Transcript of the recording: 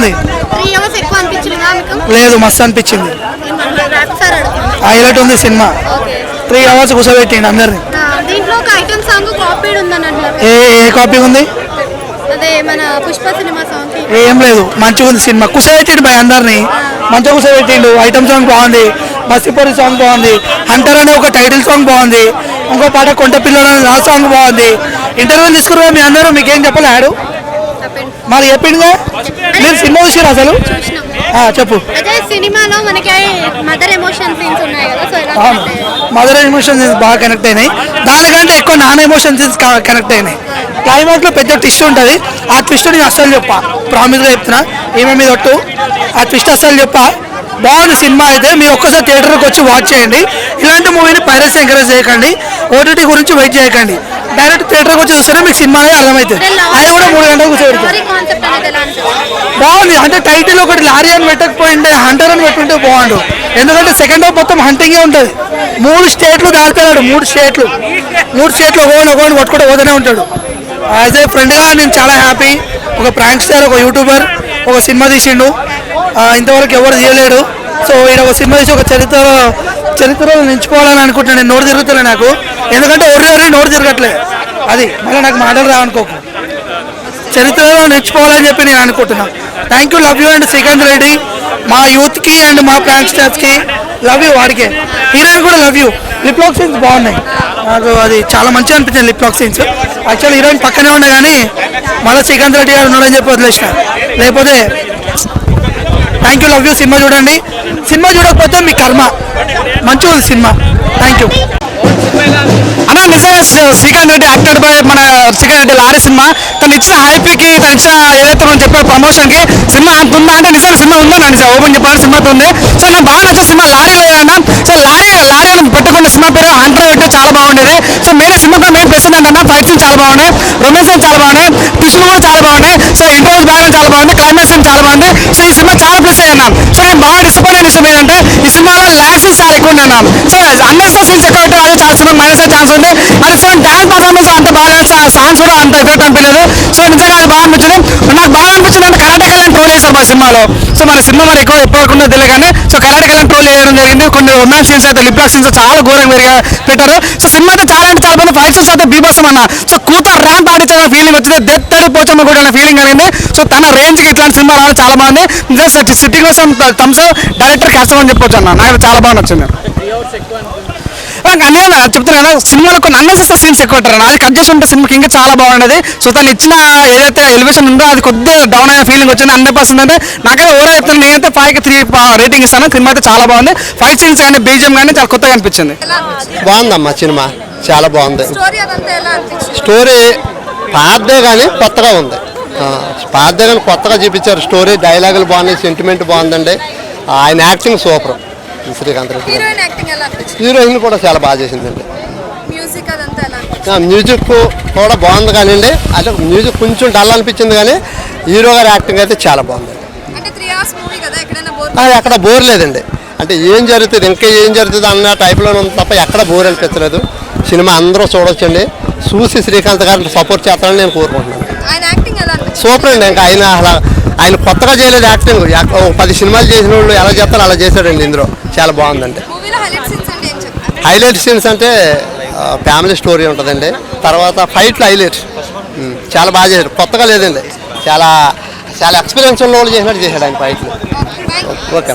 మీకు? లేదు మస్తు అనిపించింది. హైలైట్ ఉంది సినిమా. త్రీ అవర్స్ కూర్చోబెట్టిండు అందరిని. ఏ ఏ కాపీ ఉంది? ఏం లేదు మంచిగా ఉంది సినిమా. కూర్చోబెట్టిండు భయ అందరిని. మంచిగా కూర్చోబెట్టిండు. ఐటమ్ సాంగ్ బాగుంది. మసిపొరి సాంగ్ బాగుంది. హంటర్ అనే ఒక టైటిల్ సాంగ్ బాగుంది. ఇంకో పాట కొంట పిల్లడు అనే లాస్ట్ సాంగ్ బాగుంది. ఇంటర్వ్యూ తీసుకురా మీ అందరూ మీకేం చెప్పలే ఆడు? చెప్పండి. మరి చెప్పిండుగా? మీరు సినిమా చూసిరా అసలు చెప్పు. సినిమాలో మనకి మదర్ ఎమోషన్ సీన్స్ ఉన్నాయి కదా సో ఎలా అవును. connect అయ్యాయి? మదర్ ఎమోషన్ బాగా కనెక్ట్ అయినాయి. దానికంటే ఎక్కువ నాన్న ఎమోషన్ కనెక్ట్ అయినాయి. క్లైమాక్స్లో పెద్ద ట్విస్ట్ ఉంటుంది. ఆ ట్విస్ట్ నేను అస్సలు చెప్పా. ప్రామిస్గా చెప్తున్నా. ఈమె మీద ఒట్టు. ఆ ట్విస్ట్ అస్సలు చెప్పా. బాగుంది సినిమా అయితే. మీరు ఒక్కసారి థియేటర్కి వచ్చి వాచ్ చేయండి. ఇలాంటి మూవీని పైరసీ ఎంకరేజ్ చేయకండి. ఓటీటీ గురించి వెయిట్ చేయకండి. డైరెక్ట్ థియేటర్కి వచ్చి చూస్తేనే మీకు సినిమా అనేది అర్థమవుతుంది అది కూడా మూడు ఎలా అనిపిస్తుంది బాగుంది. అంటే టైటిల్ ఒకటి లారీ అని పెట్టకపోయింటే హంటర్ అని పెట్టుంటే బాగుండు. ఎందుకంటే సెకండ్ హాఫ్ మొత్తం హంటింగే ఉంటుంది. మూడు స్టేట్లు దాటిపోయాడు మూడు స్టేట్లు మూడు స్టేట్లు ఒకటి ఒకటి పట్టుకుంటూ పోతూనే ఉంటాడు. యాజ్ ఏ ఫ్రెండ్గా నేను చాలా హ్యాపీ ఒక ప్రాంక్ స్టార్ ఒక యూట్యూబర్ ఒక సినిమా తీసిండు. ఇంతవరకు ఎవరు తీయలేడు. సో ఈయన ఒక సినిమా తీసి ఒక చరిత్ర చరిత్రలో నించుకోవాలని అనుకుంటున్నాను. నేను నోరు తిరుగుతలే నాకు. ఎందుకంటే ఒర్రి ఒర్రి నోరు తిరగట్లే. అది మళ్ళీ నాకు మాటలు రావనుకోకు చరిత్రలో నేర్చుకోవాలని చెప్పి నేను అనుకుంటున్నా. Thank you love you and Srikanth Reddy. మా యూత్కి అండ్ మా ప్రాంక్స్టర్స్కి లవ్ యూ వాడికే. హీరోయిన్ కూడా love you lip lock scenes బాగున్నాయి. నాకు అది చాలా మంచిగా అనిపించింది లిప్లాక్ సీన్స్ యాక్చువల్ హీరోయిన్ పక్కనే ఉండే కానీ మళ్ళీ శ్రీకాంత్ రెడ్డి గారు ఉన్నాడని చెప్పి వదిలేసిన. లేకపోతే థ్యాంక్ యూ లవ్ యూ సినిమా చూడండి. సినిమా చూడకపోతే మీ కర్మ. మంచిగా ఉంది సినిమా. థ్యాంక్ యూ అన్న నిజంగా శ్రీ- శ్రీకాంత్ రెడ్డి యాక్టెడ్ బై మన శ్రీకాంత్ రెడ్డి లారీ సినిమా. తను ఇచ్చిన హైప్కి తను ఇచ్చిన ఏదైతే మనం చెప్పే ప్రమోషన్కి సినిమా అంత ఉందా అంటే నిజంగా సినిమా ఉందా నా నిజం ఓపెన్ చెప్పాలి సినిమా ఉంది సో నాకు బాగా నచ్చిన సినిమా లారీ లేదన్న సో లారీ లారీ అని పెట్టుకున్న సినిమా పేరు హంటర్ పెట్టి చాలా బాగుండేది. సో మెయిన్ సినిమా కూడా మెయిన్ ప్రెస్ ఏంటంటే ఫైట్ సీన్ చాలా బాగున్నాయి రొమాన్స్ సీన్ చాలా బాగున్నాయి ట్విస్టులు కూడా చాలా బాగున్నాయి సో ఇంటర్వ్యూస్ బాగా చాలా బాగుంది క్లైమాక్స్ సీన్ చాలా బాగుంది సో ఈ సినిమా చాలా ప్లస్ అయ్యాను సో నేను బాగా డిసప్పాయింట్ అయిన విషయం ఏంటంటే ఈ సినిమాలో లాస్ట్ చాలా ఎక్కువ ఉన్నాను సో అన్న సినిమా మైనస్ సో డాన్స్ పర్ఫార్మెన్స్ అంత బాగా సాంగ్స్ కూడా అంత ఎఫెక్ట్ అనిపించలేదు సో నిజంగా అది బాగా అనిపించింది. నాకు బాగా అనిపించింది అంటే కరాటే కళ్యాణ్ ట్రోల్ చేశారు మా సినిమాలో. సో మన సినిమా మరి ఎక్కువ ఎప్పుడు తెలియదు కానీ సో కరాటే కళ్యాణ్ ట్రోల్ చేయడం జరిగింది. కొన్ని రొమాన్స్ సీన్స్ అయితే లిప్లాక్ సీన్స్ చాలా ఘోరంగా పెట్టారు. సో సినిమా అయితే చాలా అంటే చాలా బాగుంది ఫైవ్ సీన్స్ అయితే బీభత్సం అన్న. సో కూతురు ర్యాంప్ ఆడించిన ఫీలింగ్ వచ్చింది. డెత్ తడి పోచమ్మ కూడా ఫీలింగ్ కలిగింది. సో తన రేంజ్కి ఇట్లాంటి సినిమా రావడం చాలా బాగుంది. నిజంగా సిట్టింగ్ కోసం థమ్స్ డైరెక్టర్ కష్టం అని చెప్పొచ్చు అన్న. నాకు చాలా బాగా నచ్చింది. అన్నీ చెప్తాను కదా. సినిమాలో కొన్ని అన్నెసెసరీ సీన్స్ ఎక్కువ ఉంటారు. అది కట్ చేసి ఉంటే సినిమాకి ఇంకా చాలా బాగుండేది. సో తను ఇచ్చిన ఏదైతే ఎలివేషన్ ఉందో అది కొద్దిగా డౌన్ అయిన ఫీలింగ్ వచ్చింది హండ్రెడ్ పర్సెంట్ అంటే నాకైతే ఓవరాల్ చెప్తాను నేనైతే ఫైవ్కి త్రీ రేటింగ్ ఇస్తాను. సినిమా అయితే చాలా బాగుంది. ఫైట్ సీన్స్ కానీ బీజియం కానీ చాలా కొత్తగా అనిపించింది. బాగుందమ్మా సినిమా. చాలా బాగుంది. స్టోరీ పాతదే కానీ కొత్తగా ఉంది. ఆ, పాతదే కానీ కొత్తగా చూపించారు. స్టోరీ డైలాగులు బాగున్నాయి సెంటిమెంట్ బాగుందండి. ఆయన acting super. Srikanth Reddy heroine acting ఎలా అనిపించింది? హీరోయిన్ కూడా చాలా బాగా చేసిందండి. మ్యూజిక్ అదంతా ఎలా ఆ, మ్యూజిక్ కూడా బాగుంది కానివ్వండి. అంటే మ్యూజిక్ కొంచెం డల్ అనిపించింది కానీ హీరో గారి యాక్టింగ్ అయితే చాలా బాగుంది. అంటే త్రీ అవర్స్ మూవీ కదా ఎక్కడైనా బోర్ అది అక్కడ బోర్ లేదండి. అంటే ఏం జరుగుతుంది ఇంకా ఏం జరుగుతుంది అన్న టైప్లో ఉంది తప్ప ఎక్కడ బోర్ అనిపించలేదు. సినిమా అందరూ చూడొచ్చండి. చూసి శ్రీకాంత్ గారిని సపోర్ట్ చేస్తారని నేను కోరుకుంటున్నాను. ఆయన యాక్టింగ్ ఎలా అనిపించింది? సూపర్ అండి. ఇంకా ఆయన అలా ఆయన కొత్తగా చేయలేదు యాక్టింగ్. ఓ పది సినిమాలు చేసిన వాళ్ళు ఎలా చేస్తారో అలా చేశాడండి ఇందులో. చాలా బాగుందండి. హైలైట్ సీన్స్ అంటే ఫ్యామిలీ స్టోరీ ఉంటుందండి. తర్వాత ఫైట్లు హైలైట్ చాలా బాగా చేశాడు. కొత్తగా లేదండి. చాలా చాలా ఎక్స్పీరియన్స్ ఉన్న వాళ్ళు చేసినట్టు చేశాడు ఆయన ఫైట్లు. ఓకే